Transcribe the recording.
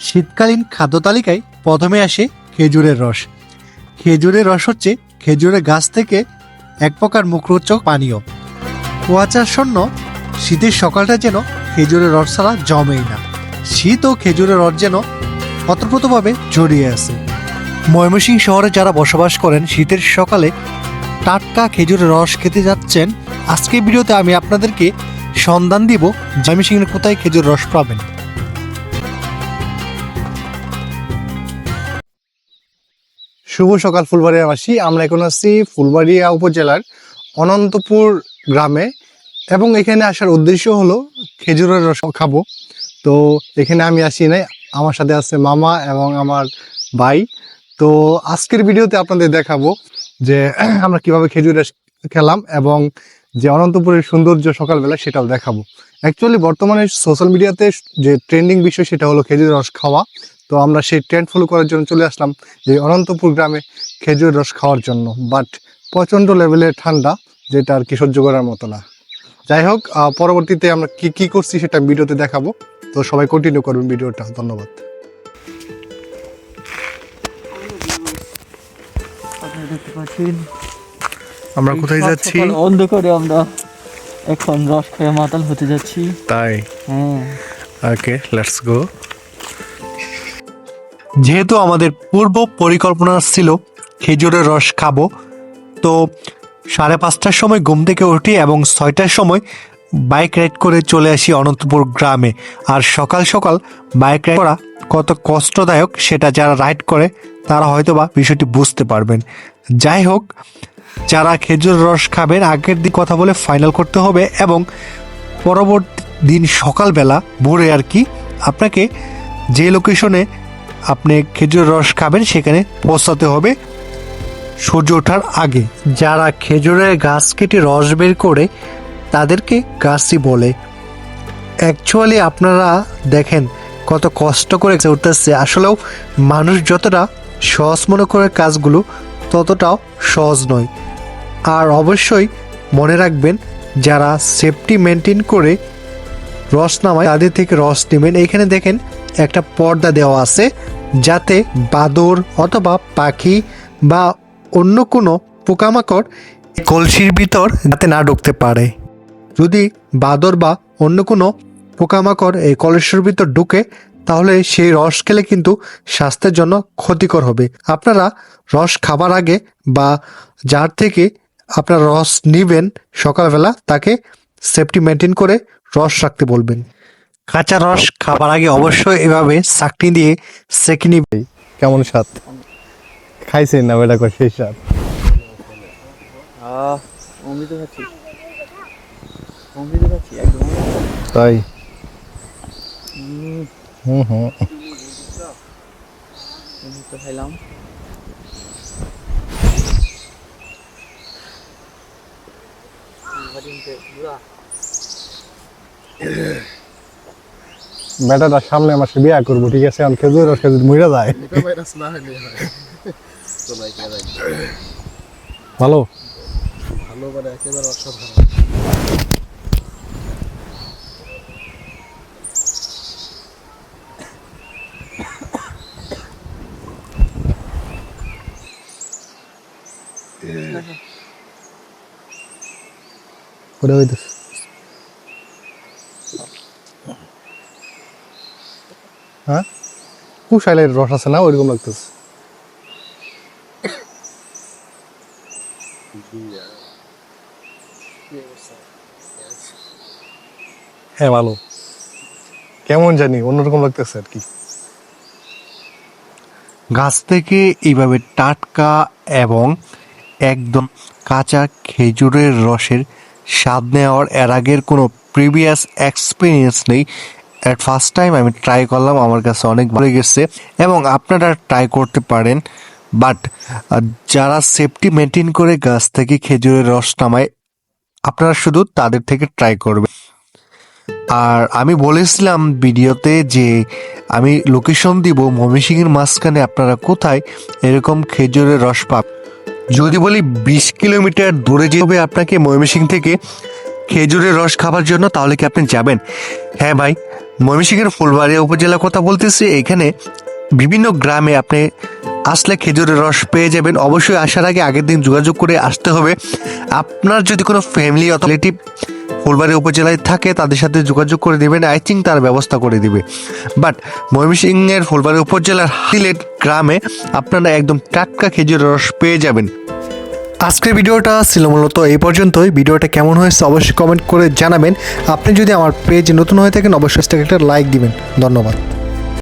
শীতকালীন খাদ্য তালিকায় প্রথমে আসে খেজুরের রস। খেজুরের রস হচ্ছে খেজুরের গাছ থেকে এক প্রকার মুখরোচক পানীয়। কুয়াশাচ্ছন্ন শীতের সকালটা যেন খেজুরের রস ছাড়া জমেই না। শীত ও খেজুরের রস যেন অতপ্রতভাবে জড়িয়ে আছে। ময়মনসিংহ শহরে যারা বসবাস করেন, শীতের সকালে টাটকা খেজুরের রস খেতে যাচ্ছেন, আজকের ভিডিওতে আমি আপনাদেরকে সন্ধান দিব ময়মনসিংহের কোথায় খেজুর রস পাবেন। শুভ সকাল ফুলবাড়িয়াবাসী আমরা এখন আছি ফুলবাড়িয়া উপজেলার অনন্তপুর গ্রামে এবং এখানে আসার উদ্দেশ্য হলো খেজুরের রস খাব। তো এখানে আমি আসি নাই, আমার সাথে আছে মামা এবং আমার ভাই। তো আজকের ভিডিওতে আপনাদের দেখাবো যে আমরা কীভাবে খেজুর রস খেলাম এবং যে অনন্তপুরের সৌন্দর্য সকালবেলা সেটাও দেখাবো। অ্যাকচুয়ালি বর্তমানে সোশ্যাল মিডিয়াতে যে ট্রেন্ডিং বিষয় সেটা হলো খেজুর রস খাওয়া। তো আমরা সেই ট্রেন্ড ফলো করার জন্য চলে আসলাম যে অনন্তপুর গ্রামে খেজুর রস খাওয়ার জন্য। বাট প্রচণ্ড লেভেলের ঠান্ডা যেটা আর কি সহ্য করার মতো না। যাই হোক পরবর্তীতে আমরা কি কি করছি সেটা ভিডিওতে দেখাবো। তো সবাই কন্টিনিউ করবেন ভিডিওটা। ধন্যবাদ। দেখতে পাচ্ছেন? আমরা কোথায় যাচ্ছি? অন্ধকারে আমরা এখন রস খেয়ে মাতাল হতে যাচ্ছি। তাই? হ্যাঁ। ওকে লেটস গো যেহেতু আমাদের পূর্ব পরিকল্পনা ছিল খেজুরের রস খাব, তো সাড়ে পাঁচটার সময় ঘুম থেকে উঠি এবং ছয়টার সময় বাইক রাইড করে চলে আসি অনন্তপুর গ্রামে। আর সকাল সকাল বাইক রাইড করা কত কষ্টদায়ক, সেটা যারা রাইড করে, তারা হয়তো বা বিষয়টি বুঝতে পারবেন। যাই হোক, যারা খেজুর রস খাবেন, আগের দিন কথা বলে ফাইনাল করতে হবে এবং পরবর্তী দিন সকালবেলা ভোরে আর কি, আপনাকে যে লোকেশনে আপনি খেজুর রস খাবেন, সেখানে পৌঁছাতে হবে সূর্য ওঠার আগে। যারা খেজুরের গাছ কেটে রস বের করে, তাদেরকে গাছই বলে। অ্যাকচুয়ালি আপনারা দেখেন কত কষ্ট করে উঠতেছে। আসলেও মানুষ যতটা সহজ মনে করে কাজগুলো, ততটাও সহজ নয়। আর অবশ্যই মনে রাখবেন, যারা সেফটি মেনটেন করে রস নামায়, তাদের থেকে রস নেবেন। এখানে দেখেন একটা পর্দা দেওয়া আছে যাতে বাদর অথবা পাখি বা অন্য কোনো পোকামাকড় কলসির ভিতর যাতে না ঢুকতে পারে। যদি বাদর বা অন্য কোনো পোকামাকড় এই কলসির ভিতর ঢুকে, তাহলে সেই রস খেলে কিন্তু স্বাস্থ্যের জন্য ক্ষতিকর হবে। আপনারা রস খাবার আগে বা যার থেকে আপনার রস নিবেন সকালবেলা, তাকে সেফটি মেনটেন করে রস রাখতে বলবেন। কাঁচা রস খাবার আগে অবশ্যই এভাবে চাকনি দিয়ে সেঁকে নিবে। কেমন স্বাদ? খাইছেন না বেটা করে সেই স্বাদ? তাই? হুম হুম। খাইলাম। বেটাটা সামনে মাসে বিয়া করব ঠিক আছে? এখন খেজুর রস খেজুর মইরা যায়। ভালো? ভালো করে হইতেছে। হ্যাঁ? কুশাইলের রস আছে না? ওইরকম লাগতেছে। হ্যাঁ ভালো। কেমন জানি, অন্যরকম লাগতেছে আর কি। গাছ থেকে এইভাবে টাটকা এবং একদম কাঁচা খেজুরের রসের স্বাদ নেওয়ার এর আগের কোনো প্রিভিয়াস এক্সপিরিয়েন্স নেই। অ্যাট ফার্স্ট টাইম আমি ট্রাই করলাম, আমার কাছে অনেক ভালো গেছে এবং আপনারা ট্রাই করতে পারেন। বাট যারা সেফটি মেনটেন করে গাছ থেকে খেজুরের রস নামায়, আপনারা শুধু তাদের থেকে ট্রাই করবেন। আর আমি বলেছিলাম ভিডিওতে যে, আমি লোকেশন দিব ময়মনসিংহের মাঝখানে আপনারা কোথায় এরকম খেজুরের রস পাব যদি বলি বিশ কিলোমিটার দূরে যেতে হবে আপনাকে ময়মনসিংহ থেকে খেজুরের রস খাবার জন্য, তাহলে কি আপনি যাবেন? হ্যাঁ ভাই ময়মনসিংহের ফুলবাড়িয়া উপজেলার কথা বলতেছি, এখানে বিভিন্ন গ্রামে আপনি আসলে খেজুরের রস পেয়ে যাবেন। অবশ্যই আসার আগে আগের দিন যোগাযোগ করে আসতে হবে। আপনার যদি কোনো ফ্যামিলি অথবা রিলেটিভ ফুলবাড়ি উপজেলায় থাকে, তাদের সাথে যোগাযোগ করে দেবেন। আই থিঙ্ক তার ব্যবস্থা করে দিবে। বাট ময়মনসিংহের ফুলবাড়ি উপজেলার সিলেট গ্রামে আপনারা একদম টাটকা খেজুরের রস পেয়ে যাবেন। আজকের ভিডিওটা ছিল মূলত এই পর্যন্তই। ভিডিওটা কেমন হয়েছে অবশ্যই কমেন্ট করে জানাবেন। আপনি যদি আমার পেজ নতুন হয়ে থাকেন, অবশ্যই একটা লাইক দিবেন। ধন্যবাদ।